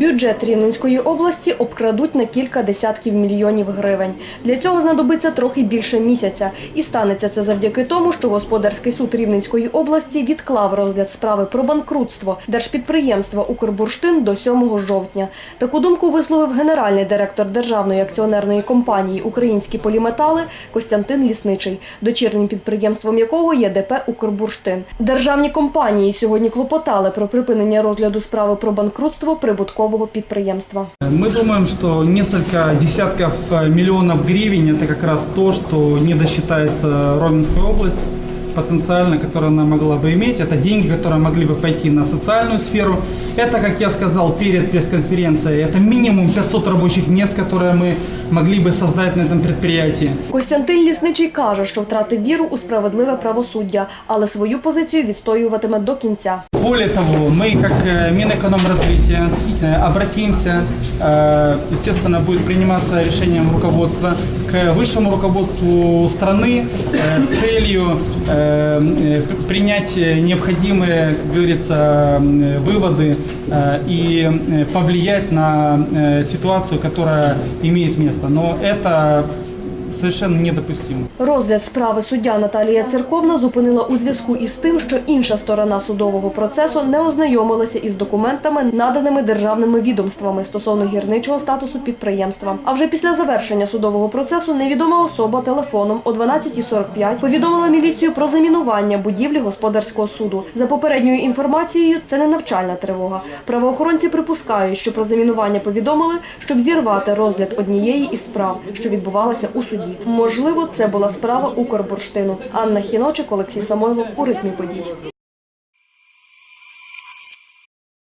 Бюджет Рівненської області обкрадуть на кілька десятків мільйонів гривень. Для цього знадобиться трохи більше місяця. І станеться це завдяки тому, що господарський суд Рівненської області відклав розгляд справи про банкрутство держпідприємства «Укрбурштин» до 7 жовтня. Таку думку висловив генеральний директор державної акціонерної компанії «Українські поліметали» Костянтин Лісничий, дочірнім підприємством якого є ДП «Укрбурштин». Державні компанії сьогодні клопотали про припинення розгляду справи про банкрутство прибуткового підприємства. Мы думаем, что несколько десятков э, миллионов гривен это как раз то, что не досчитается Ровенская область потенциально, которую она могла бы иметь. Это деньги, которые могли бы пойти на социальную сферу. Это, как я сказал перед пресс-конференцией, это минимум 500 рабочих мест, которые мы могли бы создать на этом предприятии. Костянтин Лісничий каже, що втратив віру у справедливе правосуддя, але свою позицію відстоюватиме до кінця. Более того, мы как э, Минэкономразвития э, обратимся, э, естественно, будет приниматься решением руководства к высшему руководству страны э, с целью э, э, принять необходимые, как говорится, э, выводы э, и э, повлиять на э, ситуацию, которая имеет место. Но это совершенно недопустимо. Розгляд справи суддя Наталія Церковна зупинила у зв'язку із тим, що інша сторона судового процесу не ознайомилася із документами, наданими державними відомствами стосовно гірничого статусу підприємства. А вже після завершення судового процесу невідома особа телефоном о 12.45 повідомила міліцію про замінування будівлі господарського суду. За попередньою інформацією, це не навчальна тривога. Правоохоронці припускають, що про замінування повідомили, щоб зірвати розгляд однієї із справ, що відбувалася у суді. Можливо, це була справа Укрбурштину. Анна Хіночик, Олексій Самойлов у ритмі подій.